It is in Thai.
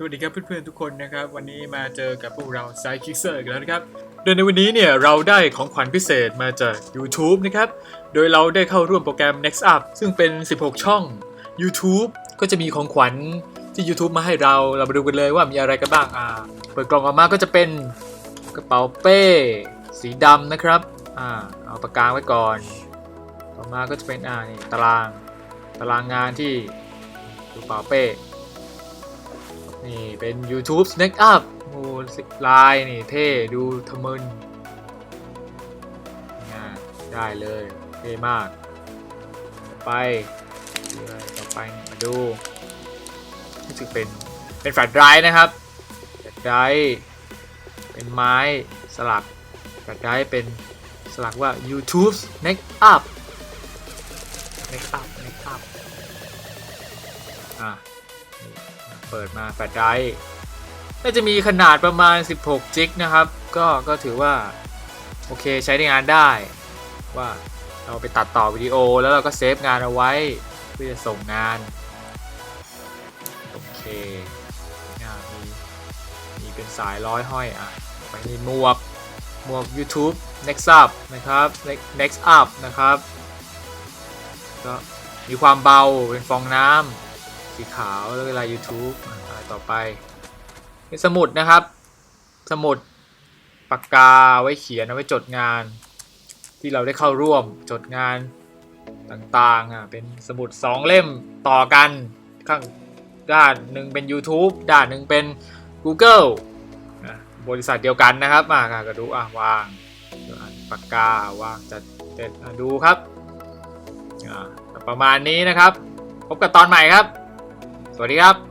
สวัสดีครับเพื่อนๆทุกคนนะครับ วันนี้มาเจอกับพวกเรา s i d e k i c k e r กันแล้วนะครับ โดยในวันนี้เนี่ยเราได้ของขวัญพิเศษมาจาก YouTube นะครับ โดยเราได้เข้าร่วมโปรแกรม Next Up ซึ่งเป็น 16 ช่อง YouTube ก็จะมีของขวัญที่ YouTube มาให้เราเรามาดูกันเลยว่ามีอะไรกันบ้างอ่าเปิดกล่องออกมาก็จะเป็นกระเป๋าเป้สีดำนะครับอ่าเอาปากกาไว้ก่อน ต่อมาก็จะเป็นอ่านี่ตารางตารางงานที่กระเป๋าเป้ นี่เป็น YouTube Snack Up โอ้สิลายนี่เท่ ดูทะมึนงาได้เลยเท่มาก ไปไรต่อไปนี่มาดูรู้สึกเป็น เป็นแฟลชไดร์นะครับแฟลชไดร์เป็นไม้สลักแฟลชไดร์เป็นสลักว่า YouTube Snack Up Snack Up Snack Up อะ เปิดมาแฟลชไดรฟ์น่าจะมีขนาดประมาณ 16 จิกนะครับ ก็ก็ถือว่า โอเคใช้ในงานได้ ว่าเราไปตัดต่อวิดีโอแล้วเราก็เซฟงานเอาไว้ เพื่อจะส่งงาน โอเคนมีมีเป็นสายร้อยห้อยอะไปในหมวกหมวก YouTube Next Up นะครับ Next Up นะครับ ก็มีความเบาเป็นฟองน้ำ สีขาวแล้วเวลา YouTube ต่อไปสมุดนะครับ สมุดปากกาไว้เขียนเอาไว้จดงาน ที่เราได้เข้าร่วมจดงานต่างๆอะเป็นสมุด 2 เล่มต่อกันข้างด้านหนึ่งเป็น YouTube ด้านหนึ่งเป็น Google บริษัทเดียวกันนะครับมาค่ะก็ดูอะวางปากกาวางจัดเด็ดดูครับประมาณนี้นะครับ พบกันตอนใหม่ครับ สวัสดีครับ